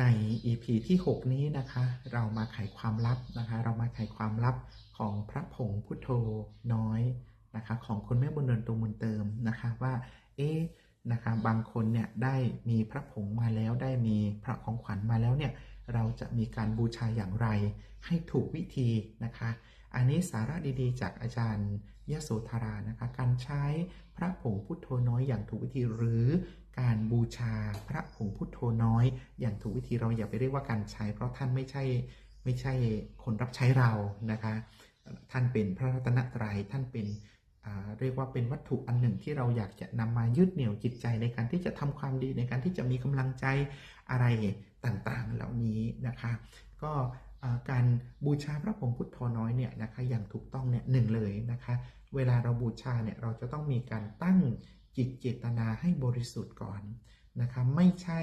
ใน EP ที่ 6 นี้นะคะ เรามาไขความลับนะคะ เรามาไขความลับของพระผงพุทโธน้อยนะคะ ของคุณแม่บุญเรือนตัวมุนเติมนะคะว่าเอ๊ะนะคะบางคนเนี่ยได้มีพระผงมาแล้วได้มีพระของขวัญมาแล้วเนี่ยเราจะมีการบูชาอย่างไรให้ถูกวิธีนะคะ อันนี้สาระดีๆ จากอาจารย์ยโสธรานะคะ การใช้พระผงพุทโธน้อยอย่างถูกวิธีหรือ การบูชาพระผงพุทโธน้อย อย่างถูกวิธีเราอย่าไปเรียกว่าการใช้ เพราะท่านไม่ใช่ไม่ใช่คนรับใช้เรานะคะ ท่านเป็นพระรัตนตรัยท่านเป็นเรียกว่าเป็นวัตถุอันหนึ่งที่เราอยากจะนำมายึดเหนี่ยวจิตใจในการที่จะทำความดีในการที่จะมีกำลังใจอะไรต่างๆเหล่านี้นะคะ ก็การบูชาพระผงพุทโธน้อยเนี่ยนะคะอย่างถูกต้องเนี่ยหนึ่งเลยนะคะ เวลาเราบูชาเนี่ยเราจะต้องมีการตั้ง จิตเจตนาให้บริสุทธิ์ก่อนนะคะไม่ใช่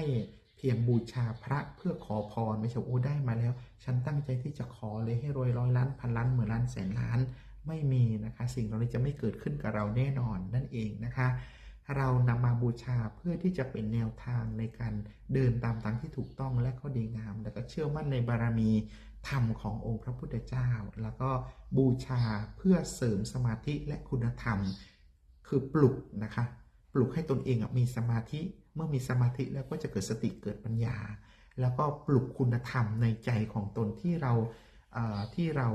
เพียงบูชาพระเพื่อขอพรไม่ใช่โอ้ได้มาแล้ว ฉันตั้งใจที่จะขอเลยให้รวยร้อยล้านพันล้านหมื่นล้านแสนล้านไม่มีนะคะสิ่งเหล่านี้จะไม่เกิดขึ้นกับเราแน่นอนนั่นเองนะคะ เรานำมาบูชาเพื่อที่จะเป็นแนวทางในการเดินตามทางที่ถูกต้องและก็ดีงาม แล้วก็เชื่อมั่นในบารมีธรรมขององค์พระพุทธเจ้า แล้วก็บูชาเพื่อเสริมสมาธิและคุณธรรม คือปลุกนะคะ ปลุกให้ตนเองมีสมาธิ เมื่อมีสมาธิแล้วก็จะเกิดสติเกิดปัญญา แล้วก็ปลุกคุณธรรมในใจของตนที่เราที่เรา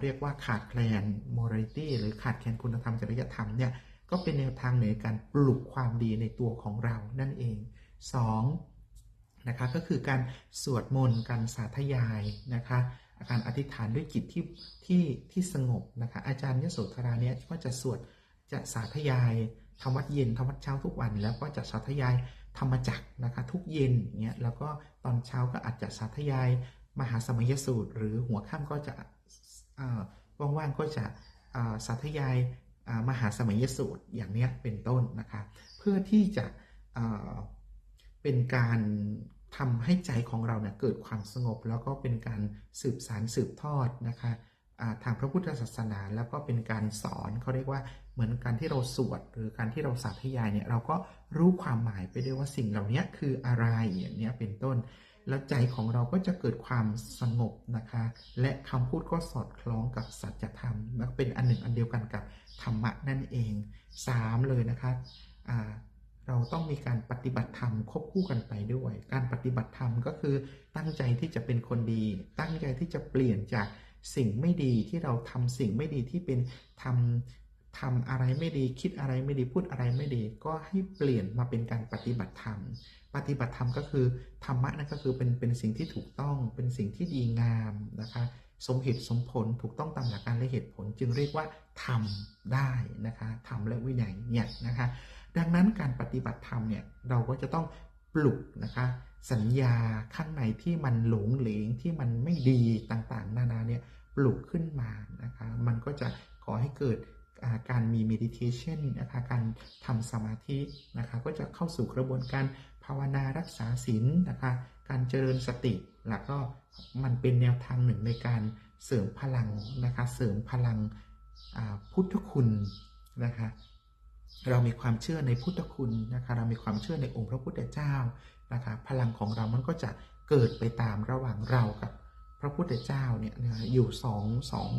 เรียกว่าขาดแคลน morality หรือขาดแคลนคุณธรรมจริยธรรมเนี่ยก็เป็นแนวทางในการปลุกความดีในตัวของเรานั่นเอง 2 นะคะก็คือการสวดมนต์การสาธยายนะคะการอธิษฐานด้วยจิตที่ที่ที่สงบนะคะอาจารย์ยโสธราเนี่ยก็จะสวด จะสาธยายทำวัดเย็นทำวัดเช้าทุกวัน แล้วก็จะสาธยายธรรมจักรนะคะ ทุกเย็นอย่างเงี้ยแล้วก็ตอนเช้าก็อาจจะสาธยายมหาสมัยสูตร หรือหัวค่ำก็จะว่างๆก็จะสาธยายมหาสมัยสูตรอย่างเนี้ยเป็นต้นนะคะ เพื่อที่จะเป็นการทำให้ใจของเราเนี่ยเกิดความสงบ แล้วก็เป็นการสืบสารสืบทอดนะคะ ทางพระพุทธศาสนา แล้วก็เป็นการสอนเขาเรียกว่าเหมือนการที่เราสวด หรือการที่เราสาธยายเนี่ยเราก็รู้ความหมายไปด้วยว่าสิ่งเหล่านี้คืออะไรอย่างนี้เป็นต้น แล้วใจของเราก็จะเกิดความสงบนะคะ และคำพูดก็สอดคล้องกับสัจธรรมและเป็นอันหนึ่งอันเดียวกันกับธรรมะนั่นเอง 3 เลยนะคะเราต้องมีการปฏิบัติธรรมควบคู่กันไปด้วย การปฏิบัติธรรมก็คือตั้งใจที่จะเป็นคนดี ตั้งใจที่จะเปลี่ยนจาก สิ่งไม่ดีที่เราทำสิ่งไม่ดีที่เป็นทำทำอะไรไม่ดีคิดอะไรไม่ดีพูดอะไรไม่ดี ก็ให้เปลี่ยนมาเป็นการปฏิบัติธรรม ปฏิบัติธรรมก็คือธรรมะนั่นก็คือเป็นเป็นสิ่งที่ถูกต้องเป็นสิ่งที่ดีงามนะคะ สมเหตุสมผลถูกต้องตามหลักการและเหตุผล จึงเรียกว่าทำได้นะคะทำและวินัยเนี่ยนะคะ ดังนั้นการปฏิบัติธรรมเนี่ยเราก็จะต้องปลุกนะคะ สัญญาข้างในที่มันหลงเหลงที่มันไม่ดีต่างๆ นานาเนี่ยปลุกขึ้นมานะคะมันก็จะขอให้เกิดการมี meditation นะคะการทำสมาธินะคะก็จะเข้าสู่กระบวนการภาวนารักษาศีลนะคะการเจริญสติแล้วก็มันเป็นแนวทางหนึ่งในการเสริมพลังนะคะเสริมพลังพุทธคุณนะคะ เรามีความเชื่อในพุทธคุณนะคะเรามีความเชื่อในองค์พระพุทธเจ้านะคะพลังของเรามันก็จะเกิดไปตามระหว่างเรากับพระพุทธเจ้าเนี่ยอยู่สองสอง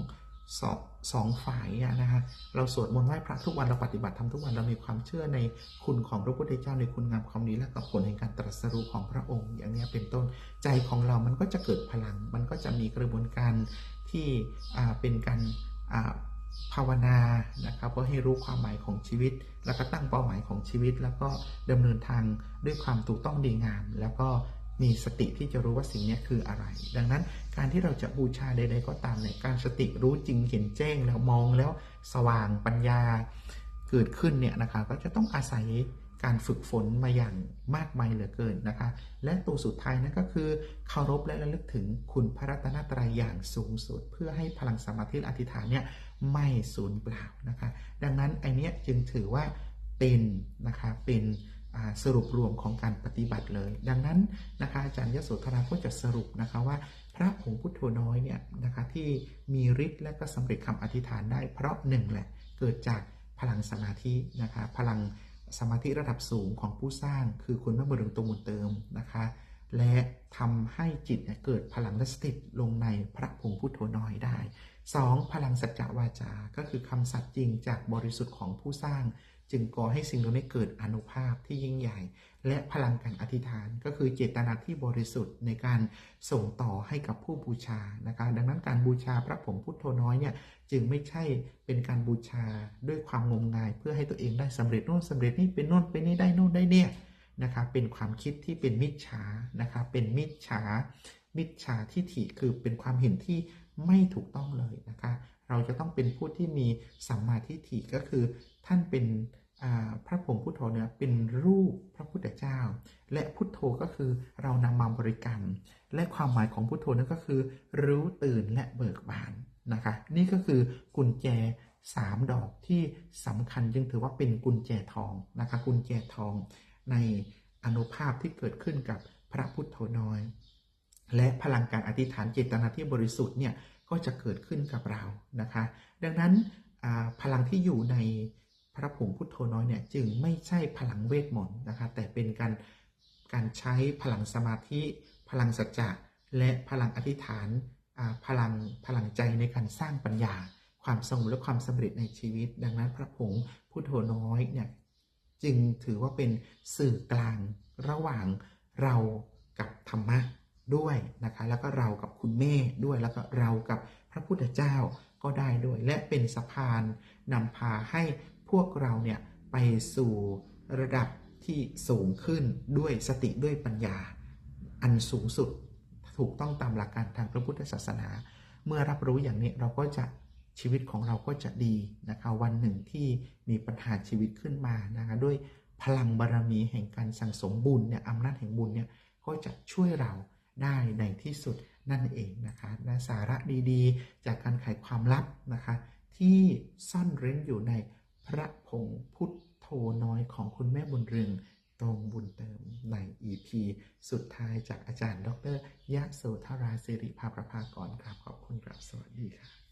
สองสองฝ่ายนะคะเราสวดมนต์ไหว้พระทุกวันเราปฏิบัติทำทุกวันเรามีความเชื่อในคุณของพระพุทธเจ้าในคุณงามความดีและกับผลในการตรัสรู้ของพระองค์ อย่างนี้เป็นต้นใจของเรามันก็จะเกิดพลัง มันก็จะมีกระบวนการที่เป็นการ ภาวนานะครับเพื่อให้รู้ความหมายของชีวิต แล้วก็ตั้งเป้าหมายของชีวิต แล้วก็ดำเนินทางด้วยความถูกต้องดีงาม แล้วก็มีสติที่จะรู้ว่าสิ่งนี้คืออะไร ดังนั้นการที่เราจะบูชาใด ๆ ก็ตามในการสติรู้จริงเห็นแจ้งแล้วมองแล้วสว่างปัญญาเกิดขึ้นเนี่ยนะคะก็จะต้องอาศัย การฝึกฝนมาอย่างมากมายเหลือเกินนะคะ และตัวสุดท้ายนั่นก็คือเคารพและระลึกถึงคุณพระรัตนตรัยอย่างสูงสุด เพื่อให้พลังสมาธิอธิษฐานเนี่ยไม่สูญเปล่านะคะ ดังนั้นไอเนี้ยจึงถือว่าเป็นนะคะเป็นสรุปรวมของการปฏิบัติเลย ดังนั้นนะคะอาจารย์ยโสธราก็จะสรุปนะคะว่า พระผงพุทโธน้อยเนี่ยนะคะที่มีฤทธิ์และก็สำเร็จคำอธิษฐานได้เพราะหนึ่งแหละเกิดจากพลังสมาธินะคะพลัง สมาธิระดับสูงของผู้สร้างคือคุณพระบรมตัวมุนเติมนะคะ และทำให้จิตเกิดพลังและสติลงในพระผงพุทโธน้อยได้ 2. พลังสัจจวาจา ก็คือคำสัตย์จริงจากบริสุทธิ์ของผู้สร้าง จึงก่อให้สิ่งเหล่านี้เกิดอนุภาพที่ยิ่งใหญ่ และพลังการอธิษฐาน ก็คือเจตนาที่บริสุทธิ์ในการส่งต่อให้กับผู้บูชานะคะดังนั้นการบูชาพระผงพุทโธน้อยเนี่ยจึงไม่ใช่เป็นการบูชาด้วยความงมงาย เพื่อให้ตัวเองได้สำเร็จโน่นสำเร็จนี่เป็นโน่นเป็นนี่ได้โน่นได้เนี่ยนะคะเป็นความคิดที่เป็นมิจฉานะคะเป็นมิจฉา มิจฉาทิฐิคือเป็นความเห็นที่ไม่ถูกต้องเลยนะคะ เราจะต้องเป็นผู้ที่มีสัมมาทิฏฐิก็คือท่านเป็นพระผงพุทโธเนี่ยเป็นรูปพระพุทธเจ้า และพุทโธก็คือเรานำมาบริกรรม และความหมายของพุทโธนั่นก็คือ รู้ตื่นและเบิกบานนะคะ นี่ก็คือกุญแจ3ดอกที่สำคัญจึงถือว่าเป็นกุญแจทองนะคะกุญแจทองในอนุภาพที่เกิดขึ้นกับพระพุทโธน้อย และพลังการอธิษฐานเจตนาที่บริสุทธิ์เนี่ยก็จะเกิดขึ้นกับเรานะคะ ดังนั้นพลังที่อยู่ในพระผงพุทโธน้อยเนี่ยจึงไม่ใช่พลังเวทมนต์นะคะแต่เป็นการการใช้พลังสมาธิ พลังสัจจะและพลังอธิษฐานพลังพลังใจในการสร้างปัญญา ความสงบและความสำเร็จในชีวิต ดังนั้นพระผงพุทโธน้อยเนี่ยจึงถือว่าเป็นสื่อกลางระหว่างเรากับธรรมะ ด้วยนะคะ แล้วก็เรากับคุณแม่ด้วยแล้วก็เรากับพระพุทธเจ้าก็ได้ด้วย และเป็นสะพานนำพาให้พวกเราเนี่ยไปสู่ระดับที่สูงขึ้นด้วยสติด้วยปัญญา อันสูงสุดถูกต้องตามหลักการทางพระพุทธศาสนา เมื่อรับรู้อย่างนี้เราก็จะชีวิตของเราก็จะดีนะคะวันหนึ่งที่มีปัญหาชีวิตขึ้นมานะคะด้วยพลังบารรมีแห่งการสั่งสมบุญเนี่ยอำนาจแห่งบุญเนี่ยก็จะช่วยเรา ได้ในที่สุดนั่นเองนะคะนะสาระดีๆ จากการไขความลับนะคะ ที่ซ่อนเร้นอยู่ในพระผงพุทโธน้อยของคุณแม่บุญเรืองตรงบุญเติมใน EP สุดท้ายจากอาจารย์ ดรยะโสธราสิริภาประภากรครับขอบคุณครับสวัสดีค่ะ